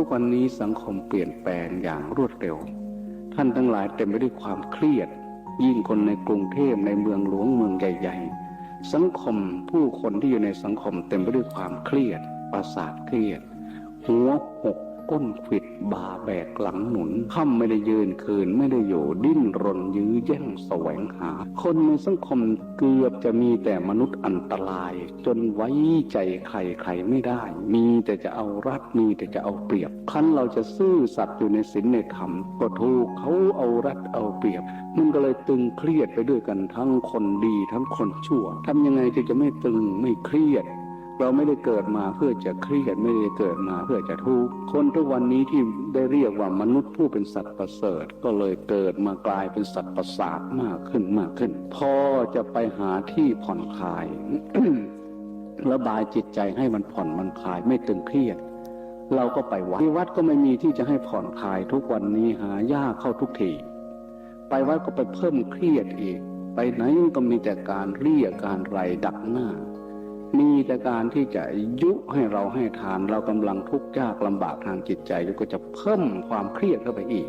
ทุกวันนี้สังคมเปลี่ยนแปลงอย่างรวดเร็ว ท่านทั้งหลายเต็มไปด้วยความเครียด ยิ่งคนในกรุงเทพในเมืองหลวงเมืองใหญ่ ๆ สังคมผู้คนที่อยู่ในสังคมเต็มไปด้วยความเครียดประสาทเครียด หัวหก ก้นขิดบาแบกหลังหนุนค่ำไม่ได้ยืนคืนไม่ได้อยู่ดิ้นรนยื้อแย่งแสวงหา คนในสังคมเกือบจะมีแต่มนุษย์อันตราย จนไว้ใจใครใครไม่ได้ มีแต่จะเอารัดมีแต่จะเอาเปรียบ คันเราจะซื่อสัตย์อยู่ในศีลในธรรมก็ถูกเขาเอารัดเอาเปรียบ มันก็เลยตึงเครียดไปด้วยกันทั้งคนดีทั้งคนชั่วทำยังไงที่จะไม่ตึงไม่เครียด เราไม่ได้เกิดมาเพื่อจะเครียดไม่ได้เกิดมาเพื่อจะทุกข์คนทุกวันนี้ที่ได้เรียกว่ามนุษย์ผู้เป็นสัตว์ประเสริฐ ก็เลยเกิดมากลายเป็นสัตว์ประสาทมากขึ้นมากขึ้น พอจะไปหาที่ผ่อนคลายระบายจิตใจให้มันผ่อนมันคลายไม่ตึงเครียด เราก็ไปวัดที่วัดก็ไม่มีที่จะให้ผ่อนคลายทุกวันนี้หายากเข้าทุกทีไปวัดก็ไปเพิ่มเครียดอีก ไปไหนก็มีแต่การเรียกการไรดักหน้า มีแต่การที่จะยุให้เราให้ทาน เรากำลังทุกข์ยากลำบากทางจิตใจแล้วก็จะเพิ่มความเครียดเข้าไปอีก